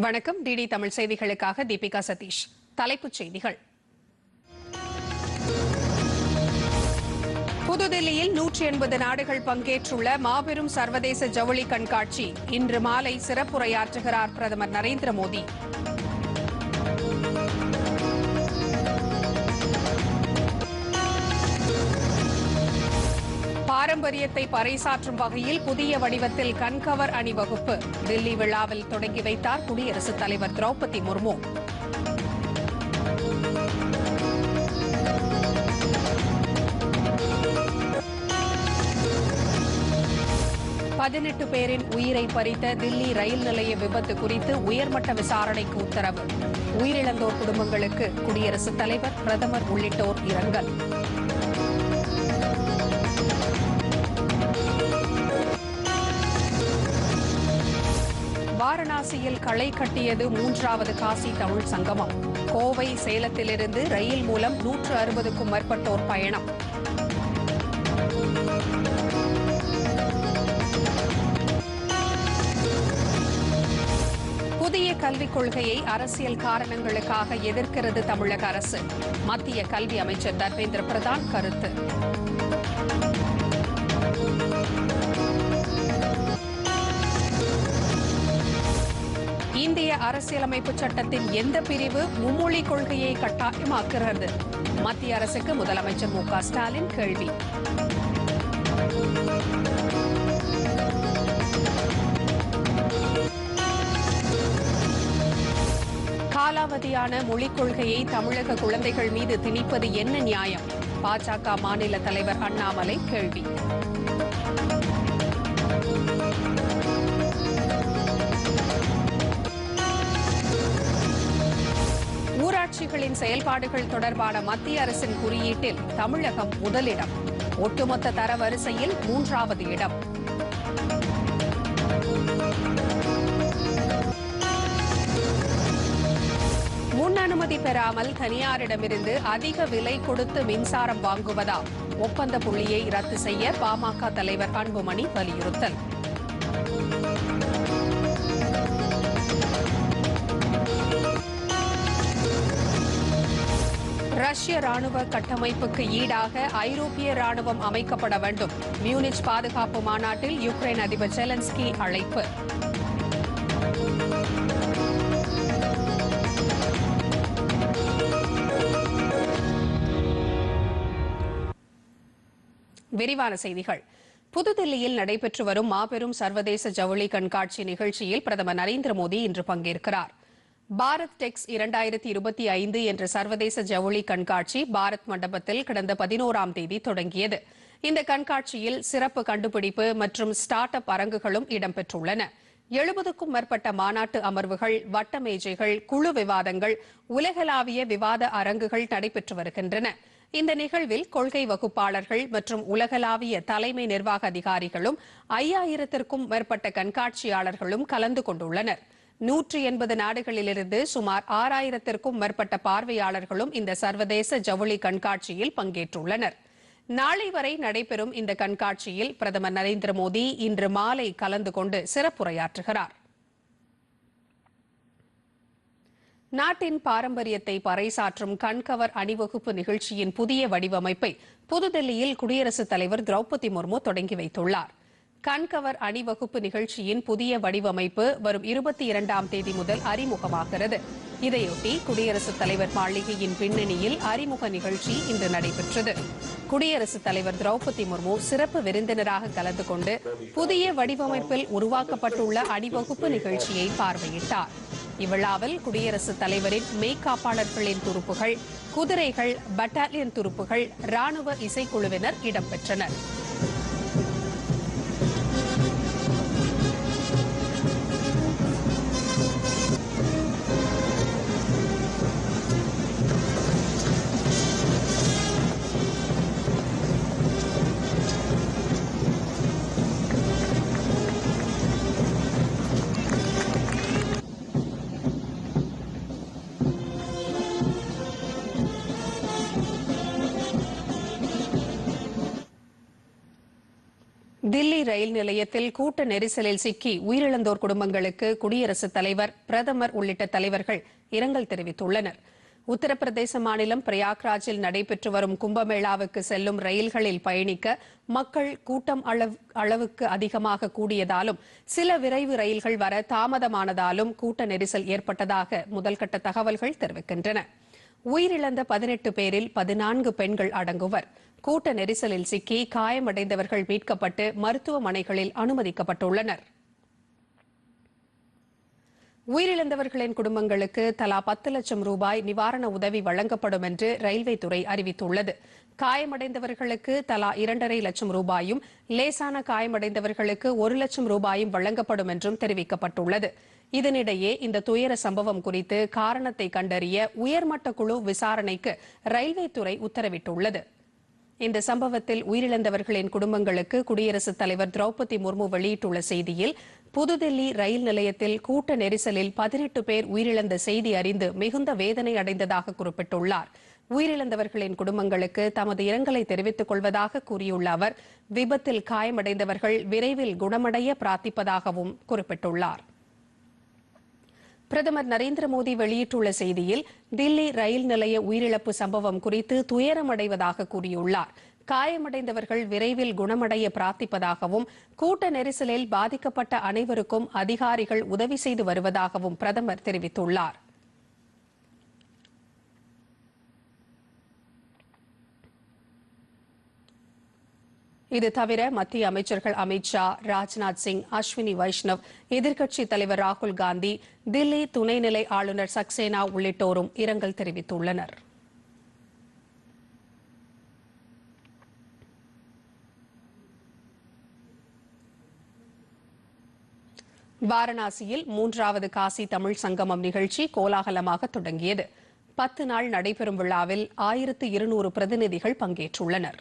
வணக்கம். டிடி தமிழ் செய்திகளுக்காக தீபிகா சதீஷ். தலைப்புச் செய்திகள். புதுதில்லியில் நூற்றி எண்பது நாடுகள் பங்கேற்றுள்ள மாபெரும் சர்வதேச ஜவுளி கண்காட்சி. இன்று மாலை சிறப்புரையாற்றுகிறார் பிரதமர் நரேந்திர மோடி. பாரம்பரியத்தை பறைசாற்றும் வகையில் புதிய வடிவத்தில் கண்கவர் அணிவகுப்பு தில்லி விழாவில் தொடங்கி வைத்தார் குடியரசுத் தலைவர் திரௌபதி முர்மு. பதினெட்டு பேரின் உயிரை பறித்த தில்லி ரயில் நிலைய விபத்து குறித்து உயர்மட்ட விசாரணைக்கு உத்தரவு. உயிரிழந்தோர் குடும்பங்களுக்கு குடியரசுத் தலைவர் பிரதமர் உள்ளிட்டோர் இரங்கல். வாரணாசியில் களை கட்டியது மூன்றாவது காசி தமிழ் சங்கமம். கோவை சேலத்திலிருந்து ரயில் மூலம் நூற்று அறுபதுக்கும் மேற்பட்டோர் பயணம். புதிய கல்விக் கொள்கையை அரசியல் காரணங்களுக்காக எதிர்க்கிறது தமிழக அரசு. மத்திய கல்வி அமைச்சர் தர்மேந்திர பிரதான் கருத்து. இந்திய அரசியலமைப்பு சட்டத்தின் எந்த பிரிவு மும்மொழி கொள்கையை கட்டாயமாக்குகிறது? மத்திய அரசுக்கு முதலமைச்சர் மு க ஸ்டாலின் கேள்வி. காலாவதியான மொழிக் கொள்கையை தமிழக குழந்தைகள் மீது திணிப்பது என்ன நியாயம்? பாஜக மாநில தலைவர் அண்ணாமலை கேள்வி. ஊராட்சிகளின் செயல்பாடுகள் தொடர்பான மத்திய அரசின் குறியீட்டில் தமிழகம் முதலிடம். ஒட்டுமொத்த தரவரிசையில் மூன்றாவது இடம். முன் அனுமதி பெறாமல் தனியாரிடமிருந்து அதிக விலை கொடுத்து மின்சாரம் வாங்குவதா ஒப்பந்த புள்ளியை ரத்து செய்ய பாமக தலைவர் அன்புமணி வலியுறுத்தல். ரஷ்ய ராணுவ கட்டமைப்புக்கு ஈடாக ஐரோப்பிய ராணுவம் அமைக்கப்பட வேண்டும். மியூனிச் பாதுகாப்பு மாநாட்டில் யுக்ரைன் அதிபர் ஜெலன்ஸ்கி அழைப்பு. விரிவான செய்திகள். புதுதில்லியில் நடைபெற்று வரும் மாபெரும் சர்வதேச ஜவுளி கண்காட்சி நிகழ்ச்சியில் பிரதமர் நரேந்திர மோடி இன்று பங்கேற்கிறார். பாரத் டெக்ஸ் இரண்டாயிரத்தி இருபத்தி ஐந்து என்ற சர்வதேச ஜவுளி கண்காட்சி பாரத் மண்டபத்தில் கடந்த பதினோராம் தேதி தொடங்கியது. இந்த கண்காட்சியில் சிறப்பு கண்டுபிடிப்பு மற்றும் ஸ்டார்ட் அப் அரங்குகளும் இடம்பெற்றுள்ளன. எழுபதுக்கும் மேற்பட்ட மாநாட்டு அமர்வுகள் வட்ட மேஜைகள் குழு விவாதங்கள் உலகளாவிய விவாத அரங்குகள் நடைபெற்று வருகின்றன. இந்த நிகழ்வில் கொள்கை வகுப்பாளர்கள் மற்றும் உலகளாவிய தலைமை நிர்வாக அதிகாரிகளும் ஐயாயிரத்திற்கும் மேற்பட்ட கண்காட்சியாளர்களும் கலந்து கொண்டுள்ளனர். நூற்றி எண்பது நாடுகளிலிருந்து சுமார் ஆறாயிரத்திற்கும் மேற்பட்ட பார்வையாளர்களும் இந்த சர்வதேச ஜவுளி கண்காட்சியில் பங்கேற்றுள்ளனர். நாளை வரை நடைபெறும் இந்த கண்காட்சியில் பிரதமர் நரேந்திர மோடி இன்று மாலை கலந்து கொண்டு சிறப்புரையாற்றுகிறார். நாட்டின் பாரம்பரியத்தை பறைசாற்றும் கண்கவர் அணிவகுப்பு நிகழ்ச்சியின் புதிய வடிவமைப்பை புதுதில்லியில் குடியரசுத் தலைவர் திரௌபதி முர்மு தொடங்கி வைத்துள்ளார். கண்கவர் அணிவகுப்பு நிகழ்ச்சியின் புதிய வடிவமைப்பு வரும் இருபத்தி இரண்டாம் தேதி முதல் அறிமுகமாகிறது. இதையொட்டி குடியரசுத் தலைவர் மாளிகையின் பின்னணியில் அறிமுக நிகழ்ச்சி இன்று நடைபெற்றது. குடியரசுத் தலைவர் திரௌபதி முர்மு சிறப்பு விருந்தினராக கலந்து கொண்டு புதிய வடிவமைப்பில் உருவாக்கப்பட்டுள்ள அணிவகுப்பு நிகழ்ச்சியை பார்வையிட்டார். இவ்விழாவில் குடியரசுத் தலைவரின் மெய்காப்பாளர்களின் துருப்புகள் குதிரைகள் பட்டாலியன் துருப்புகள் ராணுவ இசைக்குழுவினர் இடம்பெற்றனர். தில்லி ரயில் நிலையத்தில் கூட்ட நெரிசலில் சிக்கி உயிரிழந்தோர் குடும்பங்களுக்கு குடியரசுத் தலைவர் பிரதமர் உள்ளிட்ட தலைவர்கள் இரங்கல் தெரிவித்துள்ளனர். உத்தரப்பிரதேச மாநிலம் பிரயாக்ராஜில் நடைபெற்று வரும் கும்பமேளாவுக்கு செல்லும் ரயில்களில் பயணிக்க மக்கள் கூட்டம் அளவுக்கு அதிகமாக கூடியதாலும் சில விரைவு ரயில்கள் வர தாமதமானதாலும் கூட்ட நெரிசல் ஏற்பட்டதாக முதல்கட்ட தகவல்கள் தெரிவிக்கின்றன. உயிரிழந்த பதினெட்டு பேரில் பதினான்கு பெண்கள் அடங்குவர். கூட்ட நெரிசலில் சிக்கி காயமடைந்தவர்கள் மீட்கப்பட்டு மருத்துவமனைகளில் அனுமதிக்கப்பட்டுள்ளனர். உயிரிழந்தவர்களின் குடும்பங்களுக்கு தலா பத்து லட்சம் ரூபாய் நிவாரண உதவி வழங்கப்படும் என்று ரயில்வே துறை அறிவித்துள்ளது. காயமடைந்தவர்களுக்கு தலா இரண்டரை லட்சம் ரூபாயும் லேசான காயமடைந்தவர்களுக்கு ஒரு லட்சம் ரூபாயும் வழங்கப்படும் என்றும் தெரிவிக்கப்பட்டுள்ளது. இதனிடையே இந்த துயர சம்பவம் குறித்து காரணத்தை கண்டறிய உயர்மட்ட குழு விசாரணைக்கு ரயில்வே துறை உத்தரவிட்டுள்ளது. இந்த சம்பவத்தில் உயிரிழந்தவர்களின் குடும்பங்களுக்கு குடியரசுத் தலைவர் திரௌபதி முர்மு வெளியிட்டுள்ள செய்தியில் புதுதில்லி ரயில் நிலையத்தில் கூட்ட நெரிசலில் பதினெட்டு பேர் உயிரிழந்த செய்தி அறிந்து மிகுந்த வேதனை அடைந்ததாக குறிப்பிட்டுள்ளார். உயிரிழந்தவர்களின் குடும்பங்களுக்கு தமது இரங்கலை தெரிவித்துக் கொள்வதாக கூறியுள்ள அவர் விபத்தில் காயமடைந்தவர்கள் விரைவில் குணமடைய பிரார்த்திப்பதாகவும் குறிப்பிட்டுள்ளார். பிரதமர் நரேந்திர மோடி வெளியிட்டுள்ள செய்தியில் தில்லி ரயில் நிலைய உயிரிழப்பு சம்பவம் குறித்து துயரமடைவதாக கூறியுள்ளார். காயமடைந்தவர்கள் விரைவில் குணமடைய பிரார்த்திப்பதாகவும் கூட்ட நெரிசலில் பாதிக்கப்பட்ட அனைவருக்கும் அதிகாரிகள் உதவி செய்து வருவதாகவும் பிரதமர் தெரிவித்துள்ளார். இது தவிர மத்திய அமைச்சர்கள் அமித் ஷா ராஜ்நாத் சிங் அஸ்வினி வைஷ்ணவ் எதிர்க்கட்சித் தலைவர் ராகுல் காந்தி தில்லி துணைநிலை ஆளுநர் சக்சேனா உள்ளிட்டோரும் இரங்கல் தெரிவித்துள்ளனர். வாரணாசியில் மூன்றாவது காசி தமிழ் சங்கமம் நிகழ்ச்சி கோலாகலமாக தொடங்கியது. பத்து நாள் நடைபெறும் விழாவில் ஆயிரத்து இருநூறு பிரதிநிதிகள் பங்கேற்றுள்ளனர்.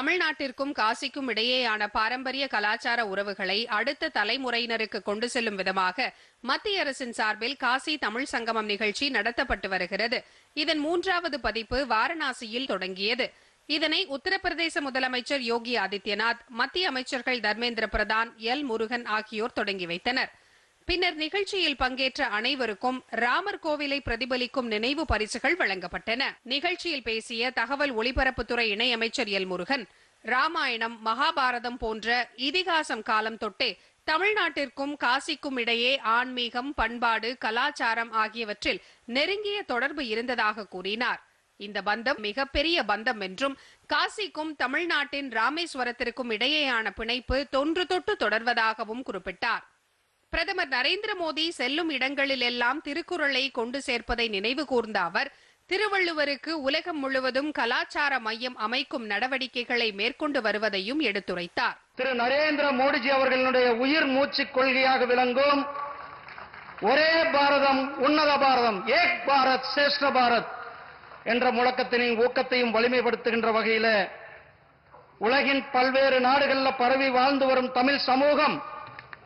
தமிழ்நாட்டிற்கும் காசிக்கும் இடையேயான பாரம்பரிய கலாச்சார உறவுகளை அடுத்த தலைமுறையினருக்கு கொண்டு செல்லும் விதமாக மத்திய அரசின் சார்பில் காசி தமிழ் சங்கமம் நிகழ்ச்சி நடத்தப்பட்டு வருகிறது. இதன் மூன்றாவது பதிப்பு வாரணாசியில் தொடங்கியது. இதனை உத்தரப்பிரதேச முதலமைச்சர் யோகி ஆதித்யநாத் மத்திய அமைச்சர்கள் தர்மேந்திர பிரதான் எல் முருகன் ஆகியோர் தொடங்கி வைத்தனர். பின்னர் நிகழ்ச்சியில் பங்கேற்ற அனைவருக்கும் ராமர் கோவிலை பிரதிபலிக்கும் நினைவு பரிசுகள் வழங்கப்பட்டன. நிகழ்ச்சியில் பேசிய தகவல் ஒலிபரப்புத்துறை இணையமைச்சர் எல் முருகன் ராமாயணம் மகாபாரதம் போன்ற இதிகாசம் காலம் தொட்டே தமிழ்நாட்டிற்கும் காசிக்கும் இடையே ஆன்மீகம் பண்பாடு கலாச்சாரம் ஆகியவற்றில் நெருங்கிய தொடர்பு இருந்ததாக கூறினார். இந்த பந்தம் மிகப்பெரிய பந்தம் என்றும் காசிக்கும் தமிழ்நாட்டின் ராமேஸ்வரத்திற்கும் இடையேயான பிணைப்பு தொன்று தொட்டு தொடர்வதாகவும் குறிப்பிட்டார். பிரதமர் நரேந்திர மோடி செல்லும் இடங்களில் எல்லாம் திருக்குறளை கொண்டு சேர்ப்பதை நினைவு கூர்ந்த அவர் திருவள்ளுவருக்கு உலகம் முழுவதும் கலாச்சார மையம் அமைக்கும் நடவடிக்கைகளை மேற்கொண்டு வருவதையும் எடுத்துரைத்தார். திரு நரேந்திர மோடிஜி அவர்களுடைய உயிர் மூச்சு கொள்கையாக விளங்கும். ஒரே பாரதம் உன்னத பாரதம் ஏக் பாரத் சிரேஷ்ட பாரத் என்ற முழக்கத்தினையும் ஊக்கத்தையும் வலிமைப்படுத்துகின்ற வகையில உலகின் பல்வேறு நாடுகளில் பரவி வாழ்ந்து வரும் தமிழ் சமூகம்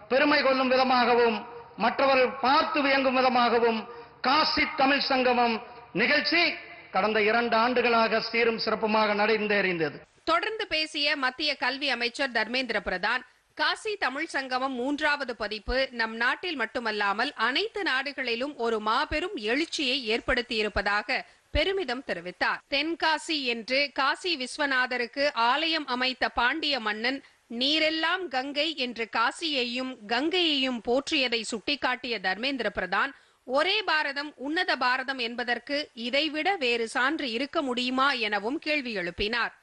பெருமை கொள்ளும் விதமாகவும் மற்றவர்கள் பார்த்து வியங்கும் விதமாகவும் காசி தமிழ் சங்கமம் நிகழ்ச்சி கடந்த இரண்டு ஆண்டுகளாக சீரும் சிறப்புமாக நடந்தேறிந்தது. தொடர்ந்து பேசிய மத்திய கல்வி அமைச்சர் தர்மேந்திர பிரதான் காசி தமிழ் சங்கமம் மூன்றாவது பதிப்பு நம் நாட்டில் மட்டுமல்லாமல் அனைத்து நாடுகளிலும் ஒரு மாபெரும் எழுச்சியை ஏற்படுத்தியிருப்பதாக பெருமிதம் தெரிவித்தார். தென்காசி என்று காசி விஸ்வநாதருக்கு ஆலயம் அமைத்த பாண்டிய மன்னன் நீரெல்லாம் கங்கை என்று காசியையும் கங்கையையும் போற்றியதை சுட்டிக்காட்டிய தர்மேந்திர பிரதான் ஒரே பாரதம் உன்னத பாரதம் என்பதற்கு இதைவிட வேறு சான்று இருக்க முடியுமா எனவும் கேள்வி எழுப்பினார்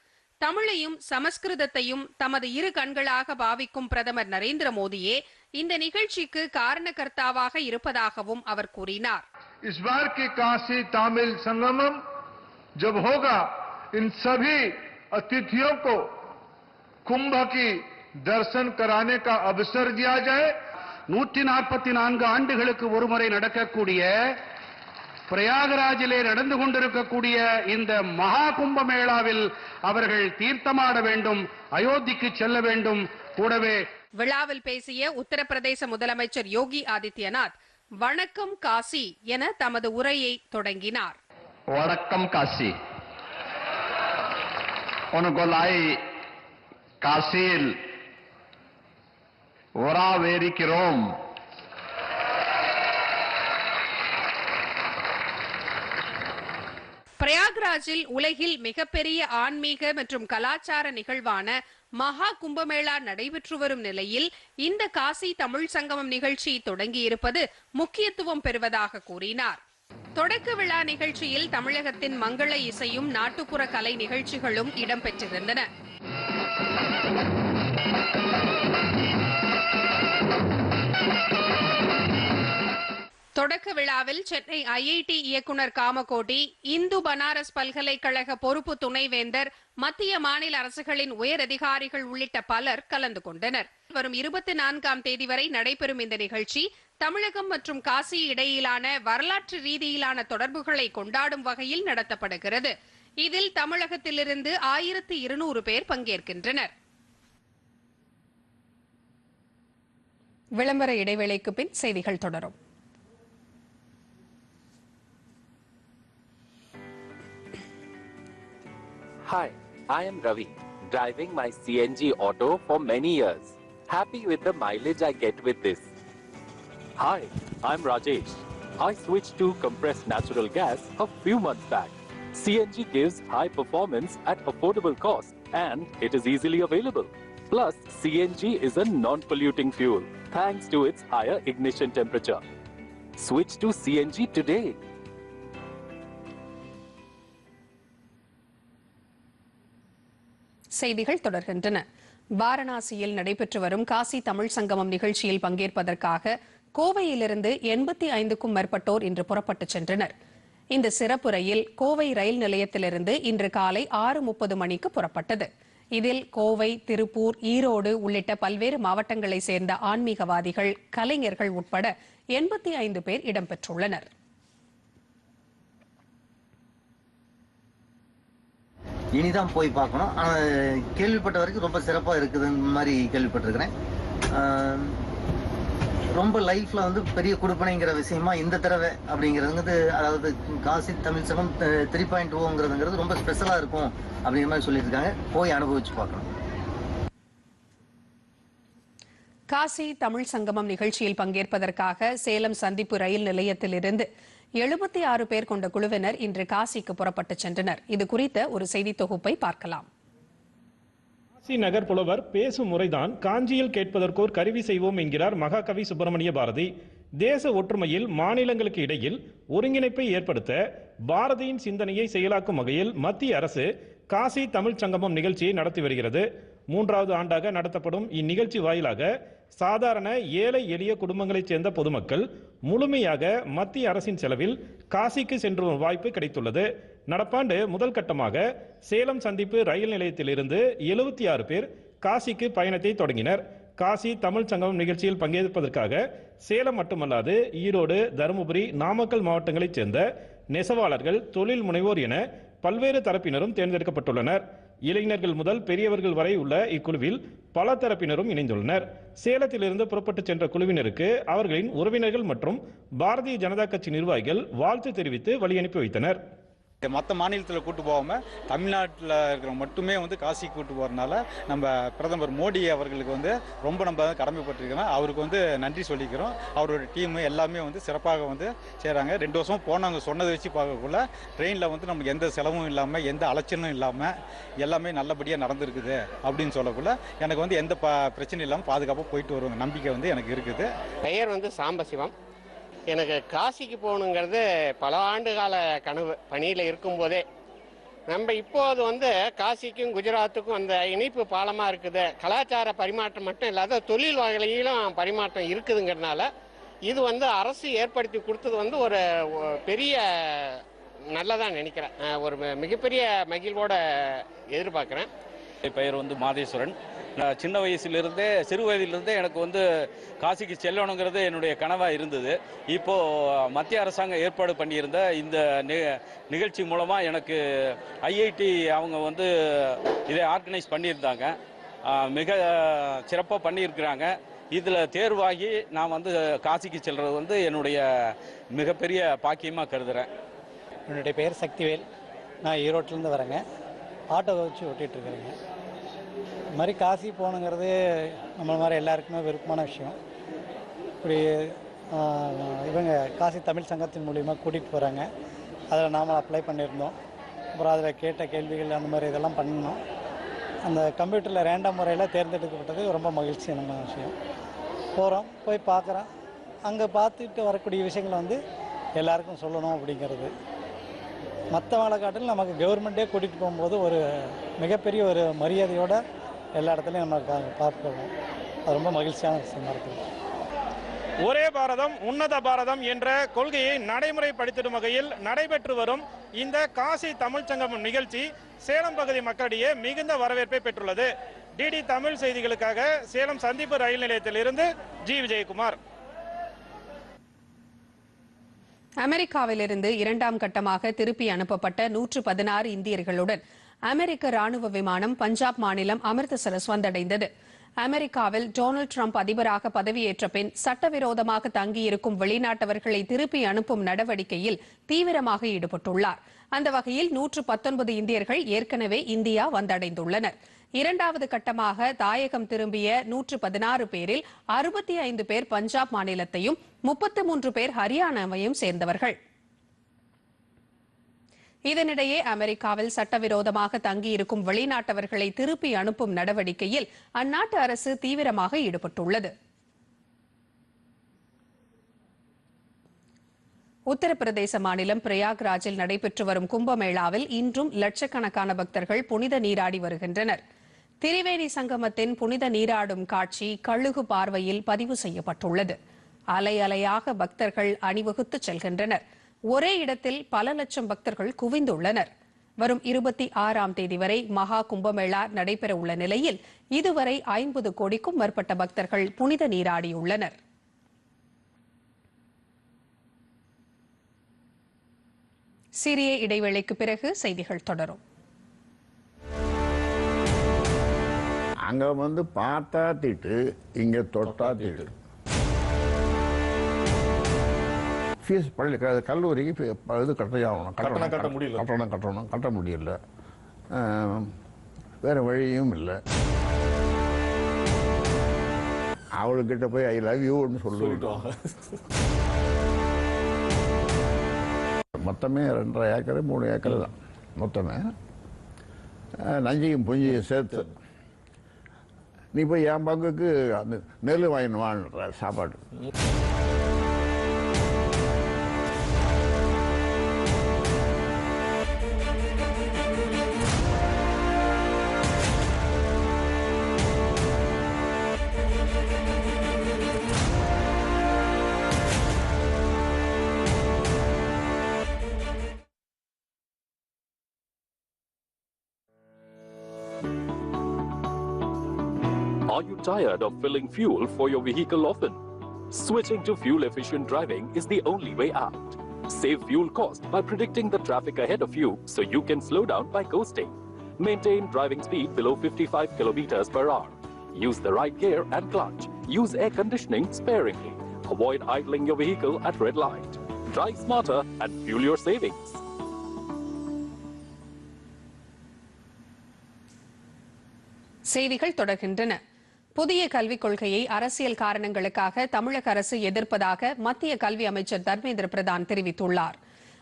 தமிழையும் சமஸ்கிருதத்தையும் தமது இரு கண்களாக பாவிக்கும் பிரதமர் நரேந்திர மோடியே இந்த நிகழ்ச்சிக்கு காரணகர்த்தாவாக இருப்பதாகவும் அவர் கூறினார் इस बार की काशी तमिल संगमम जब होगा इन सभी अतिथियों को ಕುಂಭ ಕಿ ದರ್ಶನ ಕರಾನೆ ಕಾ ಅವಸರ ದಿಯಾ நூற்றி நாற்பத்தி நான்கு ஆண்டுகளுக்கு ஒருமுறை நடக்கக்கூடிய பிரயாகராஜிலே நடந்து கொண்டிருக்கக்கூடிய இந்த மகா கும்ப மேளாவில் அவர்கள் தீர்த்தமாட வேண்டும் அயோத்திக்கு செல்ல வேண்டும். கூடவே விழாவில் பேசிய உத்தரப்பிரதேச முதலமைச்சர் யோகி ஆதித்யநாத் வணக்கம் காசி என தமது உரையை தொடங்கினார். வணக்கம் காசி. உனக்கு காசியில் உறாவேரிக்கிறோம் பிரயாக்ராஜில் உலகில் மிகப்பெரிய ஆன்மீக மற்றும் கலாச்சார நிகழ்வான மகா கும்பமேளா நடைபெற்று வரும் நிலையில் இந்த காசி தமிழ் சங்கமம் நிகழ்ச்சி தொடங்கியிருப்பது முக்கியத்துவம் பெறுவதாக கூறினார். தொடக்க விழா நிகழ்ச்சியில் தமிழகத்தின் மங்கள இசையும் நாட்டுப்புற கலை நிகழ்ச்சிகளும் இடம்பெற்றிருந்தன. தொடக்க விழாவில் சென்னை ஐஐடி இயக்குநர் காமகோட்டி இந்து பனாரஸ் பல்கலைக்கழக பொறுப்பு துணைவேந்தர் மத்திய மாநில அரசுகளின் உயர் அதிகாரிகள் உள்ளிட்ட பலர் கலந்து கொண்டனர். வரும் இருபத்தி நான்காம் தேதி வரை நடைபெறும் இந்த நிகழ்ச்சி தமிழகம் மற்றும் காசி இடையிலான வரலாற்று ரீதியிலான தொடர்புகளை கொண்டாடும் வகையில் நடத்தப்படுகிறது. இதில் தமிழகத்திலிருந்து ஆயிரத்து இருநூறு பேர் பங்கேற்கின்றனர் விளம்பர இடைவேளைக்கு பின் செய்திகள் தொடரும் Hi, I am Ravi, driving my CNG auto for many years. Happy with the mileage I get with this. Hi, I'm Rajesh. I switched to compressed natural gas a few months back. CNG gives high performance at affordable cost and it is easily available. Plus, CNG is a non-polluting fuel thanks to its higher ignition temperature. Switch to CNG today. செய்திகள் தொடர்கின்றன வாரணாசியில் நடைபெற்று வரும் காசி தமிழ் சங்கமம் நிகழ்ச்சியில் பங்கேற்பதற்காக கோவையிலிருந்து எண்பத்தி ஐந்துக்கும் மேற்பட்டோர் இன்று புறப்பட்டுச் சென்றனர் இந்த சிறப்பு ரயில் கோவை ரயில் நிலையத்திலிருந்து இன்று காலை ஆறு முப்பது மணிக்கு புறப்பட்டது. இதில் கோவை திருப்பூர் ஈரோடு உள்ளிட்ட பல்வேறு மாவட்டங்களைச் சேர்ந்த ஆன்மீகவாதிகள் கலைஞர்கள் உட்பட எண்பத்தி ஐந்து பேர் இடம்பெற்றுள்ளனர் இனிதான் போய் பார்க்கணும். ஆனால் கேள்விப்பட்ட வரைக்கும் ரொம்ப சிறப்பாக இருக்குதுன்னு மாதிரி கேள்விப்பட்டிருக்கிறேன். ரொம்ப லைஃப்ல வந்து பெரிய கொடுப்பனைங்கிற விஷயமா இந்த தடவை அப்படிங்கிறது அதாவது காசி தமிழ் சங்கம் த்ரீ பாயிண்ட் ஓங்கிறதுங்கிறது ரொம்ப ஸ்பெஷலாக இருக்கும் அப்படிங்கிற மாதிரி சொல்லியிருக்காங்க. போய் அனுபவிச்சு பார்க்கணும் காசி தமிழ் சங்கமம் நிகழ்ச்சியில் பங்கேற்பதற்காக சேலம் சந்திப்பு ரயில் நிலையத்திலிருந்து எழுபத்தி ஆறு பேர் கொண்ட குழுவினர் இன்று காசிக்கு புறப்பட்டுச் சென்றனர். இது குறித்த ஒரு செய்தி தொகுப்பை பார்க்கலாம். காசி நகர் புலவர் பேசும் முறைதான் காஞ்சியில் கேட்பதற்கோர் கருவி செய்வோம் என்கிறார் மகாகவி சுப்பிரமணிய பாரதி. தேச ஒற்றுமையில் மாநிலங்களுக்கு இடையில் ஒருங்கிணைப்பை ஏற்படுத்த பாரதியின் சிந்தனையை செயலாக்கும் வகையில் மத்திய அரசு காசி தமிழ் சங்கமம் நிகழ்ச்சியை நடத்தி வருகிறது. மூன்றாவது ஆண்டாக நடத்தப்படும் இந்நிகழ்ச்சி வாயிலாக சாதாரண ஏழை எளிய குடும்பங்களைச் சேர்ந்த பொதுமக்கள் முழுமையாக மத்திய அரசின் செலவில் காசிக்கு சென்று வாய்ப்பு கிடைத்துள்ளது. நடப்பாண்டு முதல் கட்டமாக சேலம் சந்திப்பு ரயில் நிலையத்திலிருந்து எழுபத்தி ஆறு பேர் காசிக்கு பயணத்தை தொடங்கினர். காசி தமிழ் சங்கம் நிகழ்ச்சியில் பங்கேற்பதற்காக சேலம் மட்டுமல்லாது ஈரோடு தருமபுரி நாமக்கல் மாவட்டங்களைச் சேர்ந்த நெசவாளர்கள் தொழில் முனைவோர் என பல்வேறு தரப்பினரும் தேர்ந்தெடுக்கப்பட்டுள்ளனர். இளைஞர்கள் முதல் பெரியவர்கள் வரை உள்ள இக்குழுவில் பல தரப்பினரும் இணைந்துள்ளனர். சேலத்திலிருந்து புறப்பட்டுச் சென்ற குழுவினருக்கு அவர்களின் உறவினர்கள் மற்றும் பாரதிய ஜனதா கட்சி நிர்வாகிகள் வாழ்த்து தெரிவித்து வழியனுப்பி வைத்தனர். மற்ற மாநிலத்தில் கூட்டு போகாமல் தமிழ்நாட்டில் இருக்கிற மட்டுமே வந்து காசி கூட்டு போகிறனால நம்ம பிரதமர் மோடி அவர்களுக்கு வந்து ரொம்ப நம்ம கடமைப்பட்டிருக்கிறோம். அவருக்கு வந்து நன்றி சொல்லிக்கிறோம். அவரோட டீம் எல்லாமே வந்து சிறப்பாக வந்து செய்கிறாங்க ரெண்டு வருஷம் போனவங்க சொன்னதை வச்சு பார்க்கக்குள்ள ட்ரெயினில் வந்து நமக்கு எந்த செலவும் இல்லாமல் எந்த அலைச்சலும் இல்லாமல் எல்லாமே நல்லபடியாக நடந்திருக்குது அப்படின்னு சொல்லக்குள்ள எனக்கு வந்து எந்த ப பிரச்சனையும் இல்லாமல் பாதுகாப்பாக போயிட்டு வருவாங்க நம்பிக்கை வந்து எனக்கு இருக்குது. பெயர் வந்து சாம்பசிவம். எனக்கு காசிக்கு போகணுங்கிறது பல ஆண்டு கால கனவு. பணியில் இருக்கும்போதே. நம்ம இப்போது வந்து காசிக்கும் குஜராத்துக்கும் அந்த இணைப்பு பாலமாக இருக்குது. கலாச்சார பரிமாற்றம் மட்டும் இல்லாத தொழில் வகையிலும் பரிமாற்றம் இருக்குதுங்கிறதுனால இது வந்து அரசு ஏற்படுத்தி கொடுத்தது வந்து ஒரு பெரிய நல்லதாக நினைக்கிறேன். ஒரு மிகப்பெரிய மகிழ்வோட எதிர்பார்க்குறேன். பெயர் வந்து மாதேஸ்வரன். சின்ன வயசுலேருந்தே சிறு வயதிலிருந்தே எனக்கு வந்து காசிக்கு செல்லணுங்கிறது என்னுடைய கனவாக இருந்தது. இப்போது மத்திய அரசாங்கம் ஏற்பாடு பண்ணியிருந்த இந்த நி- நிகழ்ச்சி மூலமாக எனக்கு ஐஐடி அவங்க வந்து இதை ஆர்கனைஸ் பண்ணியிருந்தாங்க. மிக சிறப்பாக பண்ணியிருக்கிறாங்க. இதில் தேர்வாகி நான் வந்து காசிக்கு செல்வது வந்து என்னுடைய மிகப்பெரிய பாக்கியமாக கருதுகிறேன் என்னுடைய பெயர் சக்திவேல். நான் ஈரோட்டிலேருந்து வரேங்க. ஆட்டோ வச்சு ஓட்டிகிட்டு இருக்கிறேங்க. இது மாதிரி காசி போகணுங்கிறது நம்மள மாதிரி எல்லாருக்குமே விருப்பமான விஷயம். இப்படி இவங்க காசி தமிழ் சங்கத்தின் மூலிமா கூட்டிகிட்டு போகிறாங்க அதில் நாம் அப்ளை பண்ணியிருந்தோம். அப்புறம் அதில் கேட்ட கேள்விகள் அந்த மாதிரி இதெல்லாம் பண்ணணும். அந்த கம்ப்யூட்டரில் ரேண்டம் முறையில் தேர்ந்தெடுக்கப்பட்டது ரொம்ப மகிழ்ச்சியான விஷயம். போகிறோம் போய் பார்க்குறோம். அங்கே பார்த்துட்டு வரக்கூடிய விஷயங்களை வந்து எல்லாருக்கும் சொல்லணும் அப்படிங்கிறது. மற்ற காட்டிலும் நமக்கு கவர்மெண்ட்டே கூட்டிகிட்டு போகும்போது ஒரு மிகப்பெரிய ஒரு மரியாதையோட எல்லா இடத்துலையும் நம்ம பார்க்கிறோம் அது ரொம்ப மகிழ்ச்சியான விஷயமா இருக்குது. ஒரே பாரதம் உன்னத பாரதம் என்ற கொள்கையை நடைமுறைப்படுத்திடும் வகையில் நடைபெற்று வரும் இந்த காசி தமிழ்ச் சங்கமம் நிகழ்ச்சி சேலம் பகுதி மக்களிடையே மிகுந்த வரவேற்பை பெற்றுள்ளது. டிடி தமிழ் செய்திகளுக்காக சேலம் சந்திப்பு ரயில் நிலையத்திலிருந்து ஜி விஜயகுமார். அமெரிக்காவிலிருந்து இரண்டாம் கட்டமாக திருப்பி அனுப்பப்பட்ட நூற்று பதினாறு இந்தியர்களுடன் அமெரிக்க ராணுவ விமானம் பஞ்சாப் மாநிலம் அமிர்தசரஸ் வந்தடைந்தது. அமெரிக்காவில் டொனால்டு ட்ரம்ப் அதிபராக பதவியேற்ற பின் சட்டவிரோதமாக தங்கியிருக்கும் வெளிநாட்டவர்களை திருப்பி அனுப்பும் நடவடிக்கையில் தீவிரமாக ஈடுபட்டுள்ளார். அந்த வகையில் நூற்று பத்தொன்பது இந்தியர்கள் ஏற்கனவே இந்தியா வந்தடைந்துள்ளனர். இரண்டாவது கட்டமாக தாயகம் திரும்பிய நூற்று பதினாறு பேரில் அறுபத்தி ஐந்து பேர் பஞ்சாப் மாநிலத்தையும் முப்பத்து மூன்று பேர் ஹரியானாவையும் சேர்ந்தவர்கள். இதனிடையே அமெரிக்காவில் சட்டவிரோதமாக தங்கியிருக்கும் வெளிநாட்டவர்களை திருப்பி அனுப்பும் நடவடிக்கையில் அந்நாட்டு அரசு தீவிரமாக ஈடுபட்டுள்ளது. உத்தரப்பிரதேச மாநிலம் பிரயாக்ராஜில் நடைபெற்று வரும் கும்பமேளாவில் இன்றும் லட்சக்கணக்கான பக்தர்கள் புனித நீராடி வருகின்றனர். திரிவேணி சங்கமத்தின் புனித நீராடும் காட்சி கழுகு பார்வையில் பதிவு செய்யப்பட்டுள்ளது. அலை அலையாக பக்தர்கள் அணிவகுத்து செல்கின்றனர். ஒரே இடத்தில் பல லட்சம் பக்தர்கள் குவிந்துள்ளனர். வரும் இருபத்தி ஆறாம் தேதி வரை மகா கும்பமேளா நடைபெற உள்ள நிலையில் இதுவரை ஐம்பது கோடிக்கும் மேற்பட்ட பக்தர்கள் புனித நீராடியுள்ளனர். சிறிய இடைவேளைக்கு பிறகு செய்திகள் தொடரும். அங்க வந்து பார்த்தா திட்டு இங்க தொட்டா திட்டு. ஃபீஸ் பள்ளி க- கல்லூரிக்கு இது கட்டே ஆகணும் கட்டணம் கட்ட முடியல. கட்டணம் கட்டணும் கட்ட முடியல. வேற வழியும் இல்லை. அவளுக்கிட்ட போய் ஐ லவ் யூன்னு சொல்லிவிட்டோம் மொத்தமே ரெண்டரை ஏக்கர் மூணு ஏக்கர் தான். மொத்தமே. நஞ்சையும் புஞ்சியும் சேர்த்து நீ போய் என் பங்குக்கு அந்த நெல் வாங்கின்னு வான்ற சாப்பாடு. tired of filling fuel for your vehicle often? Switching to fuel efficient driving is the only way out. Save fuel cost by predicting the traffic ahead of you so you can slow down by coasting. Maintain driving speed below 55 kilometers per hour. Use the right gear and clutch. Use air conditioning sparingly. Avoid idling your vehicle at red light. Drive smarter and fuel your savings. செய்திகள் தொடர்கின்றன புதிய கல்விக் கொள்கையை அரசியல் காரணங்களுக்காக தமிழக அரசு எதிர்ப்பதாக மத்திய கல்வி அமைச்சர் தர்மேந்திர பிரதான் தெரிவித்துள்ளார்.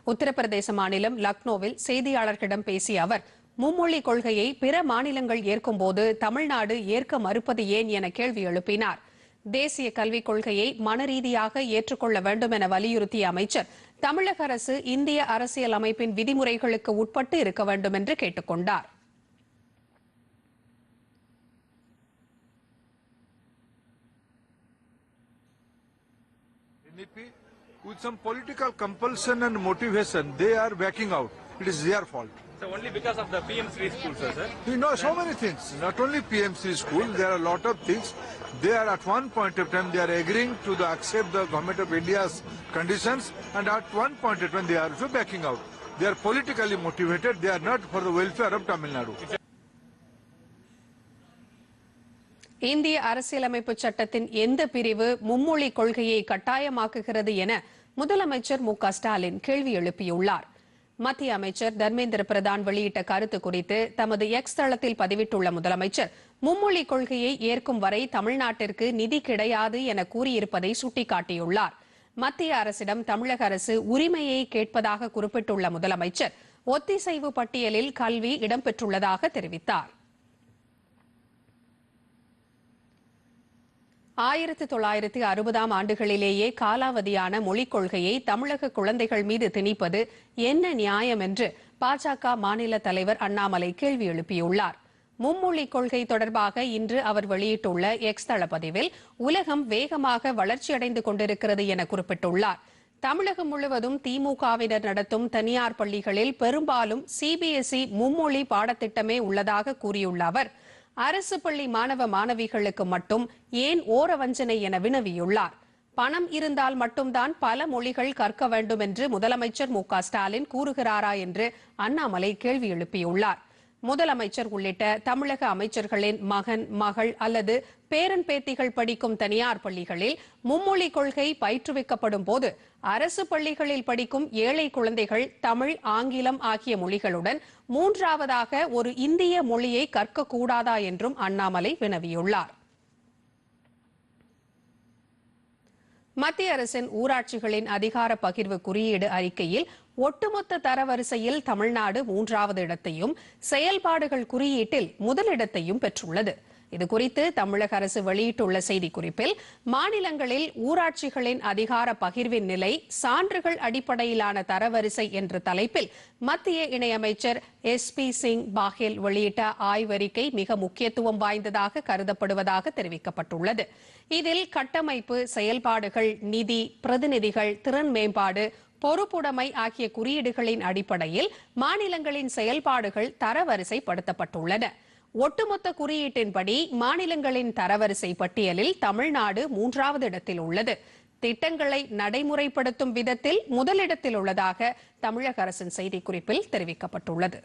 உத்தரப்பிரதேச மாநிலம் லக்னோவில் செய்தியாளர்களிடம் பேசிய அவர் மும்மொழி கொள்கையை பிற மாநிலங்கள் ஏற்கும்போது தமிழ்நாடு ஏற்க மறுப்பது ஏன் என கேள்வி எழுப்பினார். தேசிய கல்விக் கொள்கையை மனரீதியாக ஏற்றுக்கொள்ள வேண்டும் என வலியுறுத்திய அமைச்சர் தமிழக அரசு இந்திய அரசியல் அமைப்பின் விதிமுறைகளுக்கு உட்பட்டு இருக்க வேண்டும் என்று கேட்டுக்கொண்டாா் NEP, with some political compulsion and motivation, they are backing out. it is their fault. So only because of the PM Sri school, sir, sir? You know, so many things. Not only PMC school, there are a lot of things. They are at one point of time, they are agreeing to the, accept the government of India's conditions, and at one point of time, they are also backing out. They are politically motivated. They are not for the welfare of Tamil Nadu. இந்திய அரசியலமைப்பு சட்டத்தின் எந்த பிரிவு மும்மொழி கொள்கையை கட்டாயமாக்குகிறது என முதலமைச்சர் மு ஸ்டாலின் கேள்வி எழுப்பியுள்ளார். மத்திய அமைச்சர் தர்மேந்திர பிரதான் வெளியிட்ட கருத்து குறித்து தமது எக்ஸ் தளத்தில் பதிவிட்டுள்ள முதலமைச்சர் மும்மொழி கொள்கையை ஏற்கும் வரை தமிழ்நாட்டிற்கு நிதி கிடையாது என கூறியிருப்பதை சுட்டிக்காட்டியுள்ளார். மத்திய அரசிடம் தமிழக அரசு உரிமையை கேட்பதாக குறிப்பிட்டுள்ள முதலமைச்சர் ஒத்திசைவு பட்டியலில் கல்வி இடம்பெற்றுள்ளதாக தெரிவித்தார். ஆயிரத்து தொள்ளாயிரத்து அறுபதாம் ஆண்டுகளிலேயே காலாவதியான மொழிக் கொள்கையை தமிழக குழந்தைகள் மீது திணிப்பது என்ன நியாயம் என்று பாஜக மாநில தலைவர் அண்ணாமலை கேள்வி எழுப்பியுள்ளார். மும்மொழி கொள்கை தொடர்பாக இன்று அவர் வெளியிட்டுள்ள எக்ஸ் தள பதிவில் உலகம் வேகமாக வளர்ச்சியடைந்து கொண்டிருக்கிறது என குறிப்பிட்டுள்ளார். தமிழகம் முழுவதும் திமுகவினர் நடத்தும் தனியார் பள்ளிகளில் பெரும்பாலும் சிபிஎஸ்இ மும்மொழி பாடத்திட்டமே உள்ளதாக கூறியுள்ள அவர் அரசு பள்ளி மாணவ மாணவிகளுக்கு மட்டும் ஏன் ஓர வஞ்சனை என வினவியுள்ளார்? பணம் இருந்தால் மட்டும்தான் பல மொழிகள் கற்க வேண்டும் என்று முதலமைச்சர் மு க ஸ்டாலின் கூறுகிறாரா என்று அண்ணாமலை கேள்வி எழுப்பியுள்ளார். முதலமைச்சர் உள்ளிட்ட தமிழக அமைச்சர்களின் மகன் மகள் அல்லது பேரன் பேத்திகள் படிக்கும் தனியார் பள்ளிகளில் மும்மொழி கொள்கை பயிற்றுவிக்கப்படும் போது அரசு பள்ளிகளில் படிக்கும் ஏழை குழந்தைகள் தமிழ் ஆங்கிலம் ஆகிய மொழிகளுடன் மூன்றாவதாக ஒரு இந்திய மொழியை கற்கக்கூடாதா என்றும் அண்ணாமலை வினவியுள்ளார். மத்திய அரசின் ஊராட்சிகளின் அதிகார பகிர்வு குறியீடு அறிக்கையில் ஒட்டுமொத்த தரவரிசையில் தமிழ்நாடு மூன்றாவது இடத்தையும் செயல்பாடுகள் குறியீட்டில் முதலிடத்தையும் பெற்றுள்ளது. இதுகுறித்து தமிழக அரசு வெளியிட்டுள்ள செய்திக்குறிப்பில் மாநிலங்களில் ஊராட்சிகளின் அதிகார பகிர்வின் நிலை சான்றுகள் அடிப்படையிலான தரவரிசை என்ற தலைப்பில் மத்திய இணையமைச்சர் எஸ் பி சிங் பாஹேல் வெளியிட்ட ஆய்வறிக்கை மிக முக்கியத்துவம் வாய்ந்ததாக கருதப்படுவதாக தெரிவிக்கப்பட்டுள்ளது. இதில் கட்டமைப்பு செயல்பாடுகள் நிதி பிரதிநிதிகள் திறன் மேம்பாடு பொறுப்புடைமை ஆகிய குறியீடுகளின் அடிப்படையில் மாநிலங்களின் செயல்பாடுகள் தரவரிசைப்படுத்தப்பட்டுள்ளன. ஒட்டுமொத்த குறியீட்டின்படி மாநிலங்களின் தரவரிசை பட்டியலில் தமிழ்நாடு மூன்றாவது இடத்தில் உள்ளது. திட்டங்களை நடைமுறைப்படுத்தும் விதத்தில் முதலிடத்தில் உள்ளதாக தமிழக அரசின் செய்திக்குறிப்பில் தெரிவிக்கப்பட்டுள்ளது.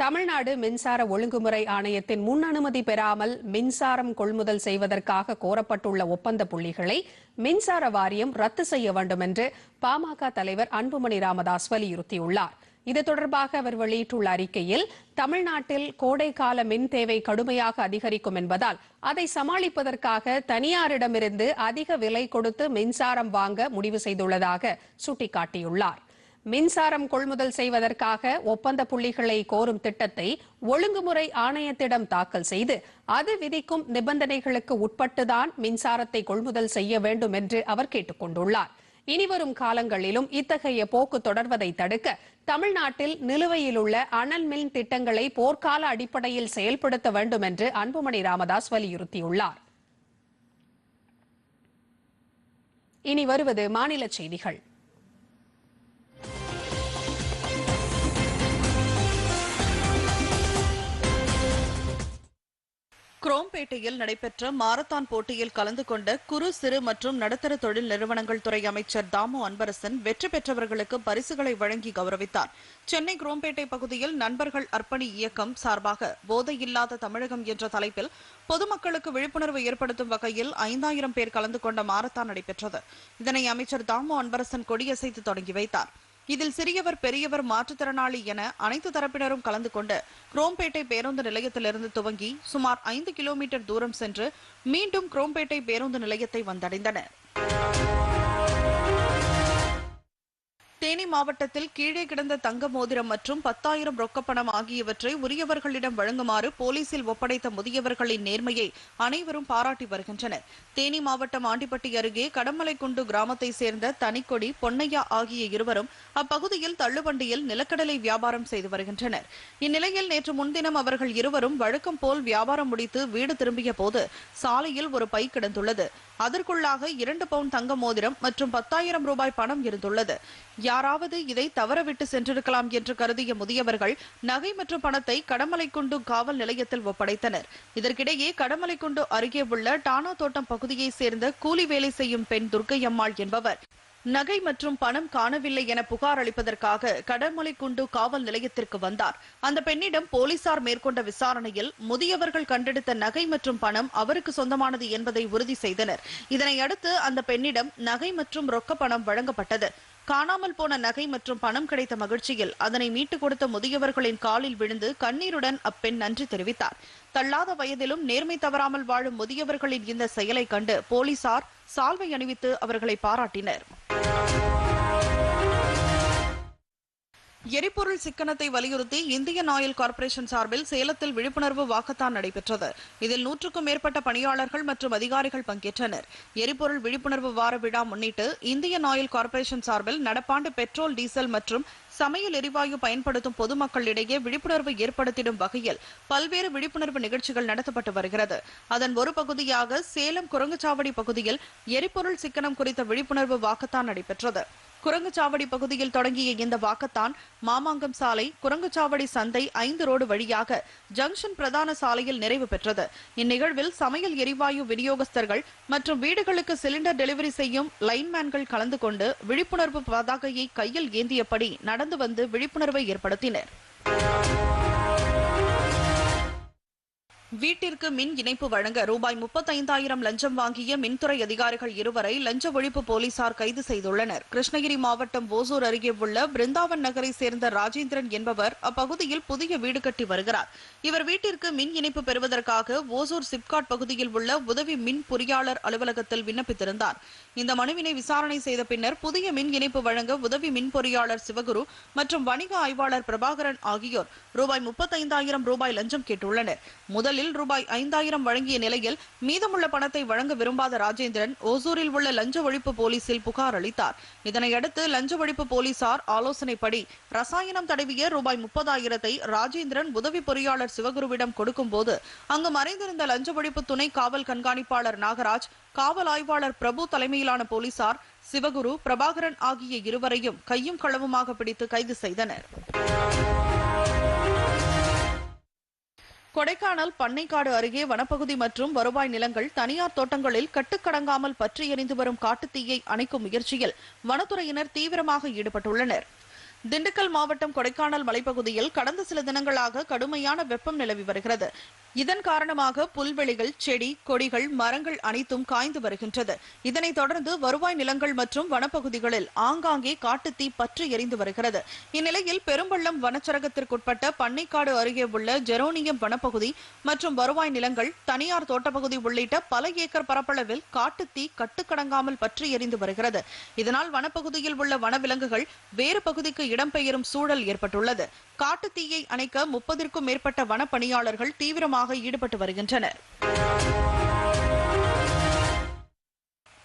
தமிழ்நாடு மின்சார ஒழுங்குமுறை ஆணையத்தின் முன் அனுமதி பெறாமல் மின்சாரம் கொள்முதல் செய்வதற்காக கோரப்பட்டுள்ள ஒப்பந்த புள்ளிகளை மின்சார வாரியம் ரத்து செய்ய வேண்டும் என்று பாமக தலைவர் அன்புமணி ராமதாஸ் வலியுறுத்தியுள்ளார். இது தொடர்பாக அவர் வெளியிட்டுள்ள அறிக்கையில் தமிழ்நாட்டில் கோடைக்கால மின் தேவை கடுமையாக அதிகரிக்கும் என்பதால் அதை சமாளிப்பதற்காக தனியாரிடமிருந்து அதிக விலை கொடுத்து மின்சாரம் வாங்க முடிவு செய்துள்ளதாக சுட்டிக்காட்டியுள்ளார். மின்சாரம் கொள்முதல் செய்வதற்காக ஒப்பந்த புள்ளிகளை கோரும் திட்டத்தை ஒழுங்குமுறை ஆணையத்திடம் தாக்கல் செய்து அது விதிக்கும் நிபந்தனைகளுக்கு உட்பட்டுதான் மின்சாரத்தை கொள்முதல் செய்ய வேண்டும் என்று அவர் கேட்டுக் கொண்டுள்ளார் இனிவரும் காலங்களிலும் இத்தகைய போக்கு தொடர்வதை தடுக்க தமிழ்நாட்டில் நிலுவையில் உள்ள அனல் மின் திட்டங்களை போர்க்கால அடிப்படையில் செயல்படுத்த வேண்டும் என்று அன்புமணி ராமதாஸ் வலியுறுத்தியுள்ளார். இனி வருவது மாநில செய்திகள். குரோம்பேட்டையில் நடைபெற்ற மாரத்தான் போட்டியில் கலந்து கொண்ட குறு சிறு மற்றும் நடுத்தர தொழில் நிறுவனங்கள் துறை அமைச்சர் தாமு அன்பரசன் வெற்றி பெற்றவர்களுக்கு பரிசுகளை வழங்கி கௌரவித்தார். சென்னை குரோம்பேட்டை பகுதியில் நண்பர்கள் அர்ப்பணி இயக்கம் சார்பாக போதையில்லாத தமிழகம் என்ற தலைப்பில் பொதுமக்களுக்கு விழிப்புணர்வு ஏற்படுத்தும் வகையில் ஐந்தாயிரம் பேர் கலந்து கொண்ட மாரத்தான் நடைபெற்றது. இதனை அமைச்சர் தாமு அன்பரசன் கொடியசைத்து தொடங்கி வைத்தார். இதில் சிறியவர் பெரியவர் மாற்றுத்திறனாளி என அனைத்து தரப்பினரும் கலந்து கொண்டு குரோம்பேட்டை பேருந்து நிலையத்திலிருந்து துவங்கி சுமார் ஐந்து கிலோமீட்டர் தூரம் சென்று மீண்டும் குரோம்பேட்டை பேருந்து நிலையத்தை வந்தடைந்தனர். தேனி மாவட்டத்தில் கீழே கிடந்த தங்க மோதிரம் மற்றும் பத்தாயிரம் ரொக்கப்பணம் ஆகியவற்றை உரியவர்களிடம் வழங்குமாறு போலீசில் ஒப்படைத்த முதியவர்களின் நேர்மையை அனைவரும் பாராட்டி வருகின்றனர். தேனி மாவட்டம் ஆண்டிப்பட்டி அருகே கடமலைக்குண்டு கிராமத்தை சேர்ந்த தனிக்கொடி பொன்னையா ஆகிய இருவரும் அப்பகுதியில் தள்ளுவண்டியில் நிலக்கடலை வியாபாரம் செய்து வருகின்றனர். இந்நிலையில் நேற்று முன்தினம் அவர்கள் இருவரும் வழக்கம் போல் வியாபாரம் முடித்து வீடு திரும்பிய போது சாலையில் ஒரு பை கிடந்துள்ளது. அதற்குள்ளாக இரண்டு பவுன் தங்க மோதிரம் மற்றும் பத்தாயிரம் ரூபாய் பணம் இருந்துள்ளது. யாராவது இதை தவறவிட்டு சென்றிருக்கலாம் என்று கருதிய முதியவர்கள் நகை மற்றும் பணத்தை கடமலைக்குண்டு காவல் நிலையத்தில் ஒப்படைத்தனர். இதற்கிடையே கடமலைக்குண்டு அருகே உள்ள டானா தோட்டம் பகுதியைச் சேர்ந்த கூலி வேலை செய்யும் பெண் துர்க்கையம்மாள் என்பவர் நகை மற்றும் பணம் காணவில்லை என புகார் அளிப்பதற்காக கடமலைக்குண்டு காவல் நிலையத்திற்கு வந்தார். அந்த பெண்ணிடம் போலீசார் மேற்கொண்ட விசாரணையில் முதியவர்கள் கண்டெடுத்த நகை மற்றும் பணம் அவருக்கு சொந்தமானது என்பதை உறுதி செய்தனர். இதனை அடுத்து அந்த பெண்ணிடம் நகை மற்றும் ரொக்க பணம் வழங்கப்பட்டது. காணாமல் போன நகை மற்றும் பணம் கிடைத்த மகிழ்ச்சியில் அதனை மீட்டுக் கொடுத்த முதியவர்களின் காலில் விழுந்து கண்ணீருடன் அப்பெண் நன்றி தெரிவித்தார். தள்ளாத வயதிலும் நேர்மை தவறாமல் வாழும் முதியவர்களின் இந்த செயலை கண்டு போலீசார் சால்வை அணிவித்து அவர்களை பாராட்டினர். எரிபொருள் சிக்கனத்தை வலியுறுத்தி இந்தியன் ஆயில் கார்ப்பரேஷன் சார்பில் சேலத்தில் விழிப்புணர்வு வாக்கத்தான் நடைபெற்றது. இதில் நூற்றுக்கும் மேற்பட்ட பணியாளர்கள் மற்றும் அதிகாரிகள் பங்கேற்றனர். எரிபொருள் விழிப்புணர்வு வார விழா முன்னிட்டு இந்தியன் ஆயில் கார்ப்பரேஷன் சார்பில் நடப்பாண்டு பெட்ரோல் டீசல் மற்றும் சமையல் எரிவாயு பயன்படுத்தும் பொதுமக்களிடையே விழிப்புணர்வு ஏற்படுத்திடும் வகையில் பல்வேறு விழிப்புணர்வு நிகழ்ச்சிகள் நடத்தப்பட்டு வருகிறது. அதன் ஒரு பகுதியாக சேலம் குரங்குச்சாவடி பகுதியில் எரிபொருள் சிக்கனம் குறித்த விழிப்புணர்வு வாக்கத்தான் நடைபெற்றது. குரங்குச்சாவடி பகுதியில் தொடங்கிய இந்த வாக்கத்தான் மாமாங்கம் சாலை குரங்குச்சாவடி சந்தை ஐந்து ரோடு வழியாக ஜங்ஷன் பிரதான சாலையில் நிறைவு பெற்றது. இந்நிகழ்வில் சமையல் எரிவாயு விநியோகஸ்தர்கள் மற்றும் வீடுகளுக்கு சிலிண்டர் டெலிவரி செய்யும் லைன்மேன்கள் கலந்து கொண்டு விழிப்புணர்வு பதாகையை கையில் ஏந்தியபடி நடந்து வந்து விழிப்புணர்வை ஏற்படுத்தினர். வீட்டிற்கு மின் இணைப்பு வழங்க ரூபாய் முப்பத்தைந்தாயிரம் லஞ்சம் வாங்கிய மின்துறை அதிகாரிகள் இருவரை லஞ்ச ஒழிப்பு போலீசார் கைது செய்துள்ளனர். கிருஷ்ணகிரி மாவட்டம் ஓசூர் அருகே உள்ள பிருந்தாவன் நகரை சேர்ந்த ராஜேந்திரன் என்பவர் அப்பகுதியில் புதிய வீடு கட்டி வருகிறார். இவர் வீட்டிற்கு மின் இணைப்பு பெறுவதற்காக ஓசூர் சிப்காட் பகுதியில் உள்ள உதவி மின் பொறியாளர் அலுவலகத்தில் விண்ணப்பித்திருந்தார். இந்த மனுவினை விசாரணை செய்த பின்னர் புதிய மின் இணைப்பு வழங்க உதவி மின் பொறியாளர் சிவகுரு மற்றும் வணிக ஆய்வாளர் பிரபாகரன் ஆகியோர் ரூபாய் முப்பத்தைந்தாயிரம் ரூபாய் லஞ்சம் கேட்டுள்ளனர். முதலில் ரூபாய் ஐந்தாயிரம் வழங்கிய நிலையில் மீதமுள்ள பணத்தை வழங்க விரும்பாத ராஜேந்திரன் ஓசூரில் உள்ள லஞ்ச ஒழிப்பு போலீசில் புகார் அளித்தார். இதனையடுத்து லஞ்ச ஒழிப்பு போலீசார் ஆலோசனைப்படி ரசாயனம் தடவிய ரூபாய் முப்பதாயிரத்தை ராஜேந்திரன் உதவி பொறியாளர் சிவகுருவிடம் கொடுக்கும்போது அங்கு மறைந்திருந்த லஞ்ச ஒழிப்பு துணை காவல் கண்காணிப்பாளர் நாகராஜ் காவல் ஆய்வாளர் பிரபு தலைமையிலான போலீசார் சிவகுரு பிரபாகரன் ஆகிய இருவரையும் கையும் களவுமாக பிடித்து கைது செய்தனர். கொடைக்கானல் பண்ணைக்காடு அருகே வனப்பகுதி மற்றும் வருவாய் நிலங்கள் தனியார் தோட்டங்களில் கட்டுக்கடங்காமல் பற்றி எரிந்து வரும் காட்டுத்தீயை அணைக்கும் முயற்சியில் வனத்துறையினர் தீவிரமாக ஈடுபட்டுள்ளனர். திண்டுக்கல் மாவட்டம் கொடைக்கானல் மலைப்பகுதியில் கடந்த சில தினங்களாக கடுமையான வெப்பம் நிலவி வருகிறது. இதன் காரணமாக புல்வெளிகள் செடி கொடிகள் மரங்கள் அனைத்தும் காய்ந்து வருகின்றது. இதனைத் தொடர்ந்து வருவாய் நிலங்கள் மற்றும் வனப்பகுதிகளில் ஆங்காங்கே காட்டுத்தீ பற்றி எரிந்து வருகிறது. இந்நிலையில் பெரும்பள்ளம் வனச்சரகத்திற்குட்பட்ட பண்ணைக்காடு அருகே உள்ள ஜெரோனியம் வனப்பகுதி மற்றும் வருவாய் நிலங்கள் தனியார் தோட்டப்பகுதி உள்ளிட்ட பல ஏக்கர் பரப்பளவில் காட்டுத்தீ கட்டுக்கடங்காமல் பற்றி எரிந்து வருகிறது. இதனால் வனப்பகுதியில் உள்ள வனவிலங்குகள் வேறு பகுதிக்கு இடம்பெயரும் சூழல் ஏற்பட்டுள்ளது. காட்டுத்தீயை அணைக்க முப்பதிற்கும் மேற்பட்ட வனப்பணியாளர்கள் தீவிரமாக ஈடுபட்டு வருகின்றனர்.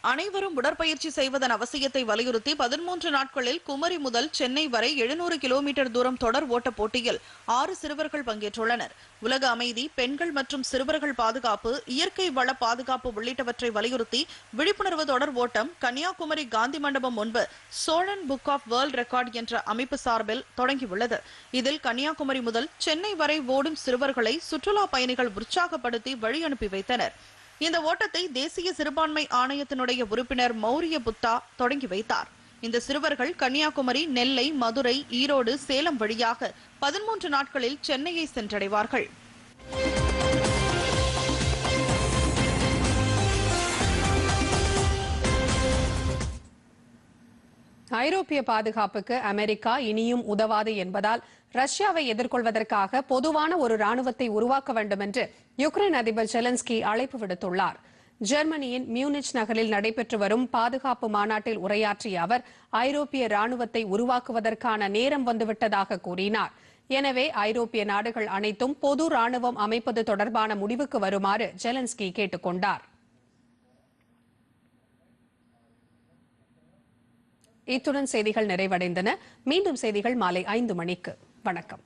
அனைவரும் உடற்பயிற்சி செய்வதன் அவசியத்தை வலியுறுத்தி பதிமூன்று நாட்களில் குமரி முதல் சென்னை வரை எழுநூறு கிலோமீட்டர் தூரம் தொடர் ஓட்ட போட்டியில் ஆறு சிறுவர்கள் பங்கேற்றுள்ளனர். உலக அமைதி பெண்கள் மற்றும் சிறுவர்கள் பாதுகாப்பு இயற்கை வள பாதுகாப்பு உள்ளிட்டவற்றை வலியுறுத்தி விழிப்புணர்வு தொடர் ஓட்டம் கன்னியாகுமரி காந்தி மண்டபம் முன்பு Chozhan book of world record என்ற அமைப்பு சார்பில் தொடங்கியுள்ளது. இதில் கன்னியாகுமரி முதல் சென்னை வரை ஓடும் சிறுவர்களை சுற்றுலா பயணிகள் உற்சாகப்படுத்தி வழி அனுப்பி வைத்தனர். இந்த ஓட்டத்தை தேசிய சிறுபான்மை ஆணையத்தினுடைய உறுப்பினர் மௌரிய புத்தா தொடங்கி வைத்தார். இந்த சிறுவர்கள் கன்னியாகுமரி நெல்லை மதுரை ஈரோடு சேலம் வழியாக பதிமூன்று நாட்களில் சென்னையை சென்றடைவார்கள். ஐரோப்பிய பாதுகாப்புக்கு அமெரிக்கா இனியும் உதவாது என்பதால் ரஷ்யாவை எதிர்கொள்வதற்காக பொதுவான ஒரு ராணுவத்தை உருவாக்க வேண்டும் என்று யுக்ரைன் அதிபர் ஜெலன்ஸ்கி அழைப்பு விடுத்துள்ளார். ஜெர்மனியின் மியூனிச் நகரில் நடைபெற்று வரும் பாதுகாப்பு மாநாட்டில் உரையாற்றிய அவர் ஐரோப்பிய ராணுவத்தை உருவாக்குவதற்கான நேரம் வந்துவிட்டதாக கூறினார். எனவே ஐரோப்பிய நாடுகள் அனைத்தும் பொது ராணுவம் அமைப்பது தொடர்பான முடிவுக்கு வருமாறு ஜெலன்ஸ்கி கேட்டுக் கொண்டார் இத்துடன் செய்திகள் நிறைவடைந்தன. மீண்டும் செய்திகள் மாலை ஐந்து மணிக்கு. வணக்கம்.